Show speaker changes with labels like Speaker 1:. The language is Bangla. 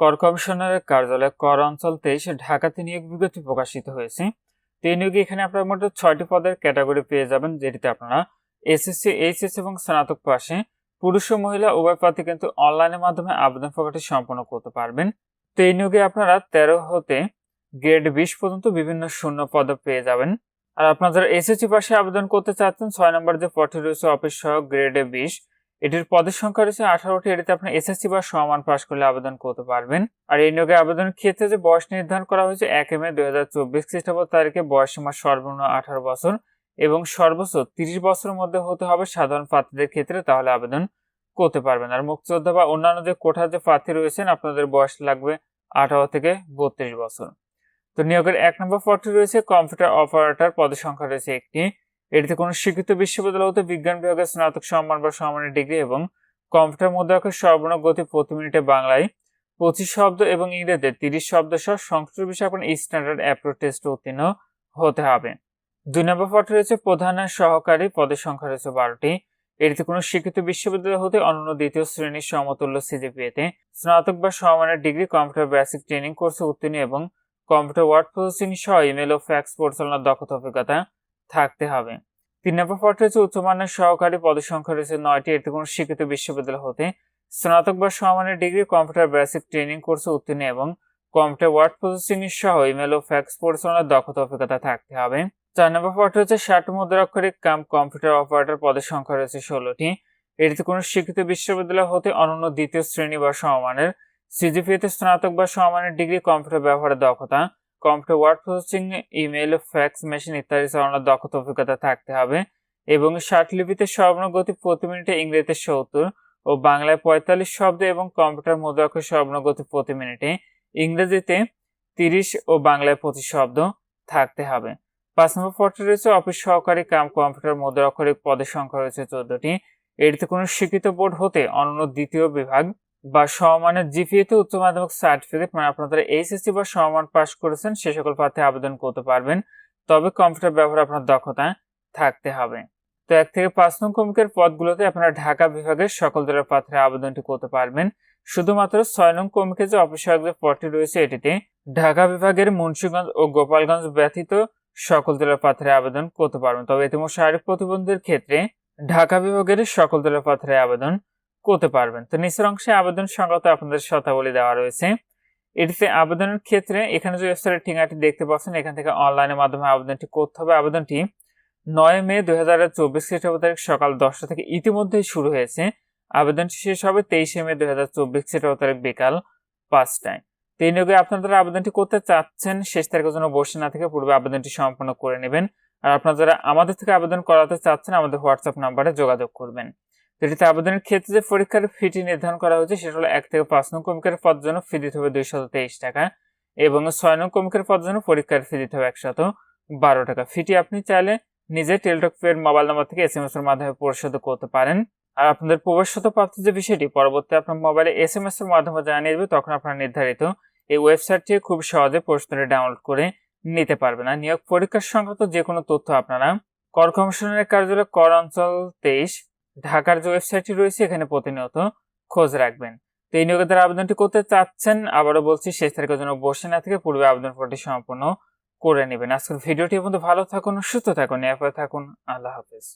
Speaker 1: কর কমিশনারের কার্যালয় কর অঞ্চল তেইশ ঢাকাতে নিয়োগ বিজ্ঞপ্তি প্রকাশিত হয়েছে। তো এই নিয়োগে এখানে আপনারা মোট ছয়টি পদের ক্যাটাগরি পেয়ে যাবেন, যেটিতে আপনারা এসএসসি, এইচএস এবং স্নাতক পাশে পুরুষ ও মহিলা উভয় প্রার্থী কিন্তু অনলাইনের মাধ্যমে আবেদন প্রকাশটি সম্পন্ন করতে পারবেন। তো এই নিয়োগে আপনারা তেরো হতে গ্রেড বিশ পর্যন্ত বিভিন্ন শূন্য পদ পেয়ে যাবেন। আর আপনারা এসএসসি পাশে আবেদন করতে চাচ্ছেন, ছয় নম্বর যে পদটি রয়েছে, অফিস সহ গ্রেডে বিশ। এটির পদের সংখ্যা রয়েছে আঠারোটি। এটিতে আপনি এসএসসি বা সমান পাশ করলে আবেদন করতে পারবেন। আর এই নিয়োগে আবেদনের ক্ষেত্রে যে বয়স নির্ধারণ করা হয়েছে এক মে দুই হাজার চব্বিশ খ্রিস্টাব্দ তারিখে বয়স সীমা সর্বনিম্ন আঠারো বছর এবং সর্বোচ্চ তিরিশ বছরের মধ্যে হতে হবে সাধারণ প্রার্থীদের ক্ষেত্রে, তাহলে আবেদন করতে পারবেন। আর মুক্তিযোদ্ধা বা অন্যান্য যে কোঠার যে প্রার্থী রয়েছেন, আপনাদের বয়স লাগবে আঠারো থেকে বত্রিশ বছর। তো নিয়োগের এক নম্বর পদটি রয়েছে কম্পিউটার অপারেটর পদের সংখ্যা রয়েছে একটি। এটিতে কোনো স্বীকৃত বিশ্ববিদ্যালয় হতে বিজ্ঞান বিভাগের স্নাতক সম্মান বা সম্মানের ডিগ্রি এবং কম্পিউটার মুদ্রাক্ষর সর্বনিম্ন গতি প্রতি মিনিটে বাংলায় পঁচিশ শব্দ এবং ইংরেজিতে তিরিশ শব্দ সহ সংস্কৃত বিষয়ে আপনার স্ট্যান্ডার্ড অ্যাপ্রোচ টেস্ট উত্তীর্ণ হতে হবে। দুই নম্বর পদটি রয়েছে প্রধান সহকারী পদের সংখ্যা রয়েছে বারোটি। এটিতে কোনো স্বীকৃত বিশ্ববিদ্যালয় হতে অনন্য দ্বিতীয় শ্রেণির সমতুল্য সিজিপিএতে স্নাতক বা সমমানের ডিগ্রি, কম্পিউটার বেসিক ট্রেনিং কোর্সে উত্তীর্ণ এবং কম্পিউটার ওয়ার্ড প্রসেসিং সহ ইমেল ও ফ্যাক্স পরিচালনার দক্ষতা, অভিজ্ঞতা থাকতে হবে। তিন নম্বর পদটি হচ্ছে উচ্চমানের সহকারী পদের সংখ্যা রয়েছে নয়টি। এতে কোনো স্বীকৃত বিশ্ববিদ্যালয় হতে স্নাতক বা সমানের ডিগ্রি, কম্পিউটার বেসিক ট্রেনিং কোর্সে উত্তীর্ণ এবং কম্পিউটার ওয়ার্ড প্রসেসিং সহ ইমেল ও ফ্যাক্স পরিচালনার দক্ষতা অভিজ্ঞতা থাকতে হবে। চার নম্বর পদটি হচ্ছে ষাট মুদ্রাক্ষরিক কাম কম্পিউটার অপারেটর পদের সংখ্যা রয়েছে ষোলোটি। এটিতে কোনো স্বীকৃত বিশ্ববিদ্যালয় হতে অনন্য দ্বিতীয় শ্রেণি বা সমমানের সিজিপিএতে স্নাতক বা সমমানের ডিগ্রি, কম্পিউটার ব্যবহারের দক্ষতা computer word processing email fax machine ইত্যাদি চালানোর দক্ষতা অভিজ্ঞতা থাকতে হবে। এবং লিপিতে সর্বনিম্ন গতি প্রতি মিনিটে ইংরেজিতে সত্তর ও বাংলায় পঁয়তাল্লিশ শব্দ এবং কম্পিউটার মুদ্রাক্ষর সর্বনিম্ন গতি প্রতি মিনিটে ইংরেজিতে তিরিশ ও বাংলায় পঁচিশ শব্দ থাকতে হবে। পাঁচ নম্বর পদটি রয়েছে, অফিস সহকারী কাম কম্পিউটার মুদ্রাক্ষরিক পদের সংখ্যা রয়েছে চোদ্দটি। এটিতে কোনো স্বীকৃত বোর্ড হতে অনন্য দ্বিতীয় বিভাগ বা সমমানের জিপিএতে উচ্চ মাধ্যমিক সার্টিফিকেট মানে আপনারা এইচএসসি বা সমমান পাস করেছেন, সে সকল প্রার্থী আবেদন করতে পারবেন। তবে কম্পিউটার ব্যবহার আপনার দক্ষতা থাকতে হবে। তো এক থেকে পাঁচ নং কমিকের পদগুলোতে আপনারা ঢাকা বিভাগের সকল দলের প্রার্থীরা আবেদনটি করতে পারবেন। শুধুমাত্র ছয় নং কমিকে যে অফিসার যে পদটি রয়েছে, এটিতে ঢাকা বিভাগের মুন্সিগঞ্জ ও গোপালগঞ্জ ব্যতীত সকল দলের প্রার্থীরা আবেদন করতে পারবেন। তবে ইতিমধ্যে শারীরিক প্রতিবন্ধীর ক্ষেত্রে ঢাকা বিভাগের সকল দলের প্রার্থীরা আবেদন করতে পারবেন। তো নিচের অংশে আবেদন সংক্রান্ত আপনাদের শতাবলী দেওয়া রয়েছে। এটিতে আবেদনের ক্ষেত্রে এখানে যে ওয়েবসাইটের ঠিকানাটি দেখতে পাচ্ছেন, এখান থেকে অনলাইনের মাধ্যমে আবেদনটি করতে হবে। আবেদনটি নয় মে দু হাজার চব্বিশ খ্রিস্টাব্দ তারিখ সকাল দশটা থেকে ইতিমধ্যেই শুরু হয়েছে। আবেদনটি শেষ হবে তেইশে মে দু হাজার চব্বিশ খ্রিস্টাব্দ তারিখ বিকাল পাঁচটায়। তিন নিয়োগে আপনারা আবেদনটি করতে চাচ্ছেন, শেষ তারিখের জন্য বসে না থেকে পূর্বে আবেদনটি সম্পন্ন করে নেবেন। আর আপনারা যারা আমাদের থেকে আবেদন করাতে চাচ্ছেন, আমাদের হোয়াটসঅ্যাপ নাম্বারে যোগাযোগ করবেন। এটিতে আবেদনের ক্ষেত্রে যে পরীক্ষার ফিটি নির্ধারণ করা হয়েছে, সেটা হলো এক থেকে পাঁচ নং কমিকের পদ জন্য ফি দিতে হবে দুইশত তেইশ টাকা এবং ছয় নং কমিকের পদ জন্য পরীক্ষার ফি দিতে হবে একশত বারো টাকা। ফিটি আপনি চাইলে নিজে টেলটক পের মোবাইল নাম্বার থেকে এস এম এস এর মাধ্যমে পরিশোধ করতে পারেন। আর আপনাদের প্রবেশত প্রাপ্তির যে বিষয়টি, পরবর্তী আপনার মোবাইলে এস এম এস এর মাধ্যমে জানিয়ে দেবে তখন আপনার নির্ধারিত এই ওয়েবসাইট থেকে খুব সহজে প্রশ্নটি ডাউনলোড করে নিতে পারবেন। আর নিয়োগ পরীক্ষার সংক্রান্ত যে কোনো তথ্য আপনারা কর কমিশনের কার্যালয়, কর অঞ্চল তেইশ ঢাকার যে ওয়েবসাইটটি রয়েছে, এখানে প্রতিনিয়ত খোঁজ রাখবেন। তো এই নিয়োগের আবেদনটি করতে চাচ্ছেন, আবারও বলছি, শেষ তারিখের জন্য বসে না থেকে পূর্বে আবেদন পত্রটি সম্পূর্ণ করে নেবেন। আজকের ভিডিওটি পর্যন্ত ভালো থাকুন, সুস্থ থাকুন এরপরে থাকুন। আল্লাহ হাফেজ।